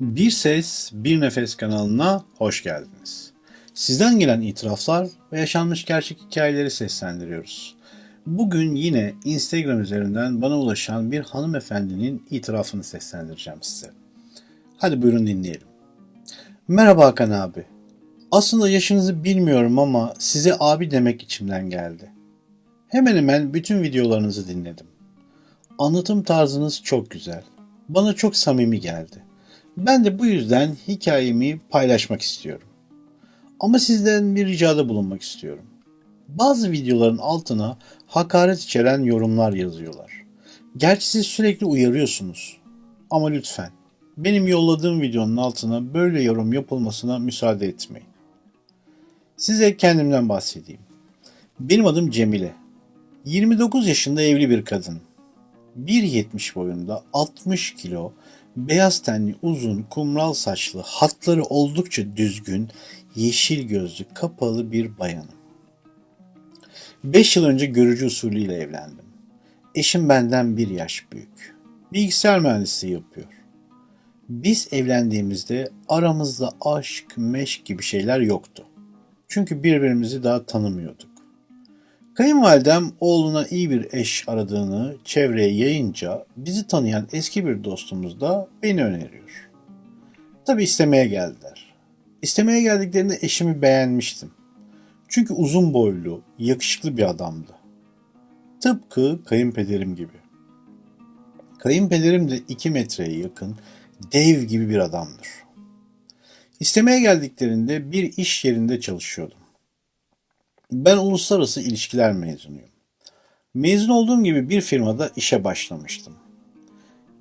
Bir Ses Bir Nefes kanalına hoş geldiniz. Sizden gelen itiraflar ve yaşanmış gerçek hikayeleri seslendiriyoruz. Bugün yine Instagram üzerinden bana ulaşan bir hanımefendinin itirafını seslendireceğim size. Hadi buyurun dinleyelim. Merhaba Hakan abi. Aslında yaşınızı bilmiyorum ama size abi demek içimden geldi. Hemen hemen bütün videolarınızı dinledim. Anlatım tarzınız çok güzel. Bana çok samimi geldi. Ben de bu yüzden hikayemi paylaşmak istiyorum. Ama sizden bir ricada bulunmak istiyorum. Bazı videoların altına hakaret içeren yorumlar yazıyorlar. Gerçi siz sürekli uyarıyorsunuz. Ama lütfen benim yolladığım videonun altına böyle yorum yapılmasına müsaade etmeyin. Size kendimden bahsedeyim. Benim adım Cemile. 29 yaşında evli bir kadınım. 1.70 boyunda 60 kilo, beyaz tenli uzun kumral saçlı, hatları oldukça düzgün, yeşil gözlü, kapalı bir bayanım. 5 yıl önce görücü usulüyle evlendim. Eşim benden bir yaş büyük. Bilgisayar mühendisliği yapıyor. Biz evlendiğimizde aramızda aşk, meşk gibi şeyler yoktu. Çünkü birbirimizi daha tanımıyorduk. Kayınvalidem oğluna iyi bir eş aradığını çevreye yayınca bizi tanıyan eski bir dostumuz da beni öneriyor. Tabi istemeye geldiler. İstemeye geldiklerinde eşimi beğenmiştim. Çünkü uzun boylu, yakışıklı bir adamdı. Tıpkı kayınpederim gibi. Kayınpederim de 2 metreye yakın, dev gibi bir adamdır. İstemeye geldiklerinde bir iş yerinde çalışıyordum. Ben uluslararası ilişkiler mezunuyum. Mezun olduğum gibi bir firmada işe başlamıştım.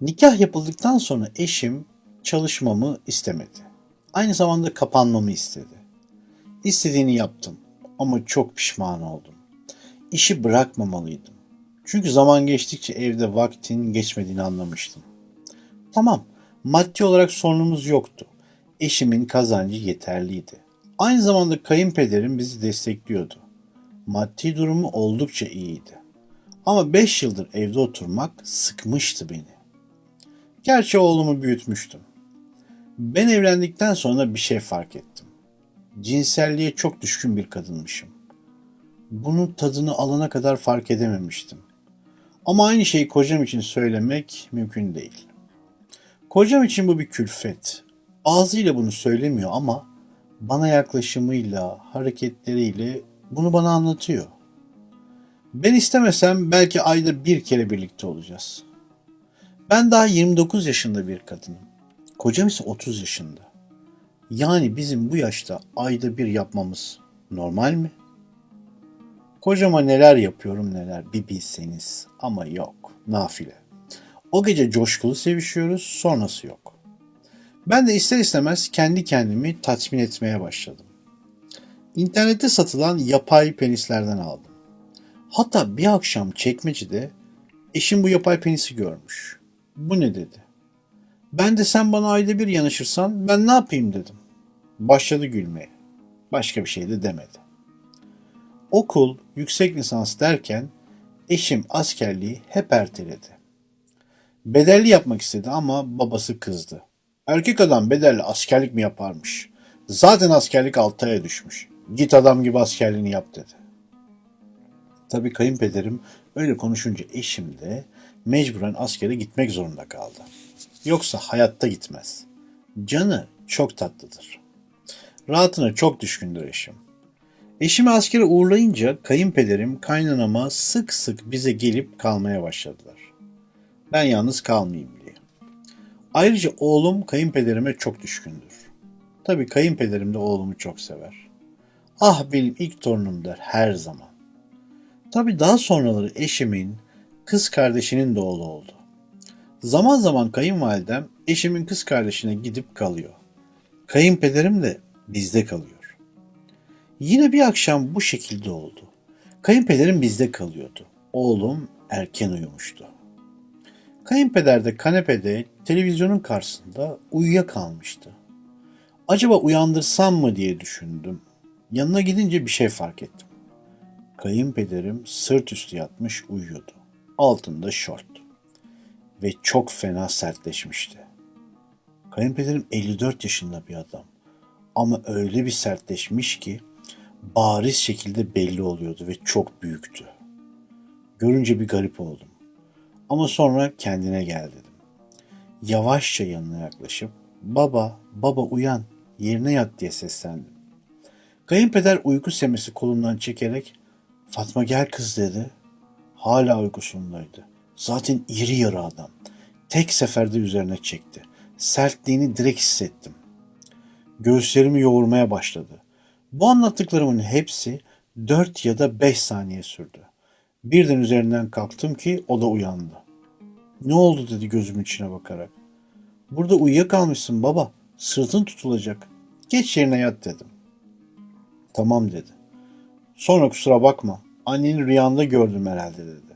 Nikah yapıldıktan sonra eşim çalışmamı istemedi. Aynı zamanda kapanmamı istedi. İstediğini yaptım ama çok pişman oldum. İşi bırakmamalıydım. Çünkü zaman geçtikçe evde vaktin geçmediğini anlamıştım. Tamam, maddi olarak sorunumuz yoktu. Eşimin kazancı yeterliydi. Aynı zamanda kayınpederim bizi destekliyordu. Maddi durumu oldukça iyiydi. Ama 5 yıldır evde oturmak sıkmıştı beni. Gerçi oğlumu büyütmüştüm. Ben evlendikten sonra bir şey fark ettim. Cinselliğe çok düşkün bir kadınmışım. Bunun tadını alana kadar fark edememiştim. Ama aynı şeyi kocam için söylemek mümkün değil. Kocam için bu bir külfet. Ağzıyla bunu söylemiyor ama bana yaklaşımıyla, hareketleriyle bunu bana anlatıyor. Ben istemesem belki ayda bir kere birlikte olacağız. Ben daha 29 yaşında bir kadınım. Kocam ise 30 yaşında. Yani bizim bu yaşta ayda bir yapmamız normal mi? Kocama neler yapıyorum neler bir bilseniz ama yok nafile. O gece coşkulu sevişiyoruz sonrası yok. Ben de ister istemez kendi kendimi tatmin etmeye başladım. İnternette satılan yapay penislerden aldım. Hatta bir akşam çekmecede eşim bu yapay penisi görmüş. Bu ne dedi. Ben de sen bana ayda bir yanaşırsan ben ne yapayım dedim. Başladı gülmeye. Başka bir şey de demedi. Okul, yüksek lisans derken eşim askerliği hep erteledi. Bedelli yapmak istedi ama babası kızdı. Erkek adam bedelli askerlik mi yaparmış? Zaten askerlik 6 aya düşmüş. Git adam gibi askerliğini yap dedi. Tabii kayınpederim öyle konuşunca eşim de mecburen askere gitmek zorunda kaldı. Yoksa hayatta gitmez. Canı çok tatlıdır. Rahatına çok düşkündür eşim. Eşimi askere uğurlayınca kayınpederim kaynanama sık sık bize gelip kalmaya başladılar. Ben yalnız kalmayayım diye. Ayrıca oğlum kayınpederime çok düşkündür. Tabii kayınpederim de oğlumu çok sever. Ah benim ilk torunum der her zaman. Tabii daha sonraları eşimin, kız kardeşinin de oğlu oldu. Zaman zaman kayınvalidem eşimin kız kardeşine gidip kalıyor. Kayınpederim de bizde kalıyor. Yine bir akşam bu şekilde oldu. Kayınpederim bizde kalıyordu. Oğlum erken uyumuştu. Kayınpeder de kanepede televizyonun karşısında uyuyakalmıştı. Acaba uyandırsam mı diye düşündüm. Yanına gidince bir şey fark ettim. Kayınpederim sırt üstü yatmış uyuyordu. Altında şort. Ve çok fena sertleşmişti. Kayınpederim 54 yaşında bir adam. Ama öyle bir sertleşmiş ki bariz şekilde belli oluyordu ve çok büyüktü. Görünce bir garip oldum. Ama sonra kendine gel dedim. Yavaşça yanına yaklaşıp baba baba uyan yerine yat diye seslendim. Kayınpeder uyku semesi kolundan çekerek Fatma gel kız dedi. Hala uykusundaydı. Zaten iri yarı adam. Tek seferde üzerine çekti. Sertliğini direkt hissettim. Göğüslerimi yoğurmaya başladı. Bu anlattıklarımın hepsi 4 ya da 5 saniye sürdü. Birden üzerinden kalktım ki o da uyandı. Ne oldu dedi gözümün içine bakarak. Burada uyuyakalmışsın baba. Sırtın tutulacak. Geç yerine yat dedim. Tamam dedi. Sonra kusura bakma. Anneni rüyanda gördüm herhalde dedi.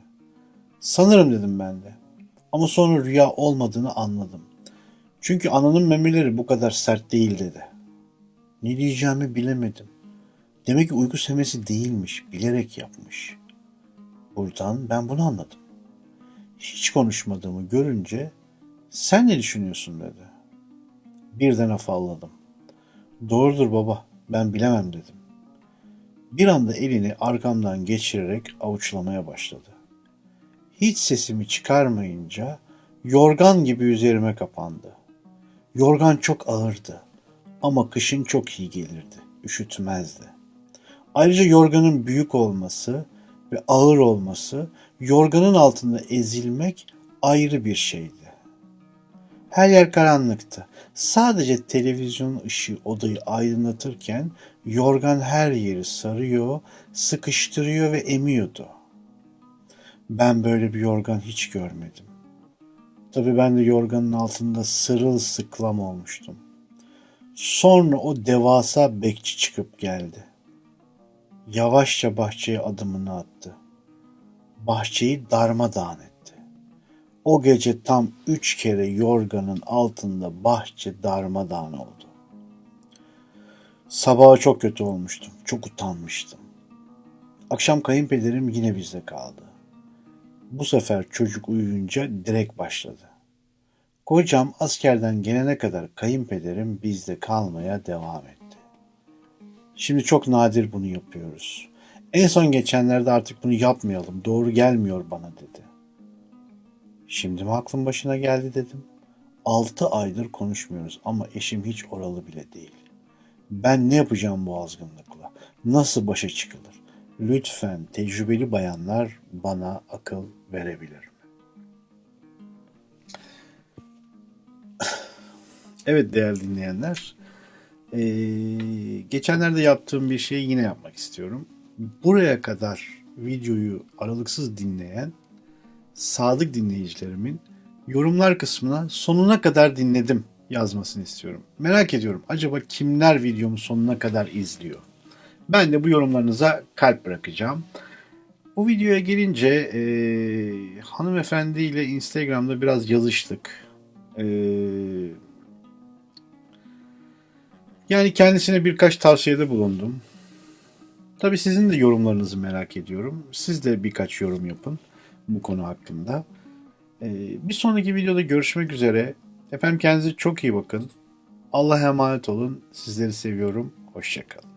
Sanırım dedim ben de. Ama sonra rüya olmadığını anladım. Çünkü ananın memeleri bu kadar sert değil dedi. Ne diyeceğimi bilemedim. Demek ki uyku semesi değilmiş, bilerek yapmış. Buradan ben bunu anladım. Hiç konuşmadığımı görünce sen ne düşünüyorsun dedi. Birden afalladım. Doğrudur baba, ben bilemem dedim. Bir anda elini arkamdan geçirerek avuçlamaya başladı. Hiç sesimi çıkarmayınca yorgan gibi üzerime kapandı. Yorgan çok ağırdı ama kışın çok iyi gelirdi, üşütmezdi. Ayrıca yorganın büyük olması ve ağır olması, yorganın altında ezilmek ayrı bir şeydi. Her yer karanlıktı. Sadece televizyonun ışığı odayı aydınlatırken yorgan her yeri sarıyor, sıkıştırıyor ve emiyordu. Ben böyle bir yorgan hiç görmedim. Tabii ben de yorganın altında sırılsıklam olmuştum. Sonra o devasa bekçi çıkıp geldi. Yavaşça bahçeye adımını attı. Bahçeyi darmadağın etti. O gece tam üç kere yorganın altında bahçe darmadağın oldu. Sabaha çok kötü olmuştum. Çok utanmıştım. Akşam kayınpederim yine bizde kaldı. Bu sefer çocuk uyuyunca direkt başladı. Kocam askerden gelene kadar kayınpederim bizde kalmaya devam etti. Şimdi çok nadir bunu yapıyoruz. En son geçenlerde artık bunu yapmayalım. Doğru gelmiyor bana dedi. Şimdi mi aklım başına geldi dedim. Altı aydır konuşmuyoruz ama eşim hiç oralı bile değil. Ben ne yapacağım bu azgınlıkla? Nasıl başa çıkılır? Lütfen tecrübeli bayanlar bana akıl verebilir mi? Evet değerli dinleyenler, ee, geçenlerde yaptığım bir şeyi yine yapmak istiyorum. Buraya kadar videoyu aralıksız dinleyen sadık dinleyicilerimin yorumlar kısmına sonuna kadar dinledim yazmasını istiyorum. Merak ediyorum acaba kimler videomu sonuna kadar izliyor? Ben de bu yorumlarınıza kalp bırakacağım. Bu videoya gelince e, hanımefendiyle Instagram'da biraz yazıştık. E, yani kendisine birkaç tavsiyede bulundum. Tabii sizin de yorumlarınızı merak ediyorum. Siz de birkaç yorum yapın bu konu hakkında. E, bir sonraki videoda görüşmek üzere. Efendim kendinize çok iyi bakın. Allah'a emanet olun. Sizleri seviyorum. Hoşçakalın.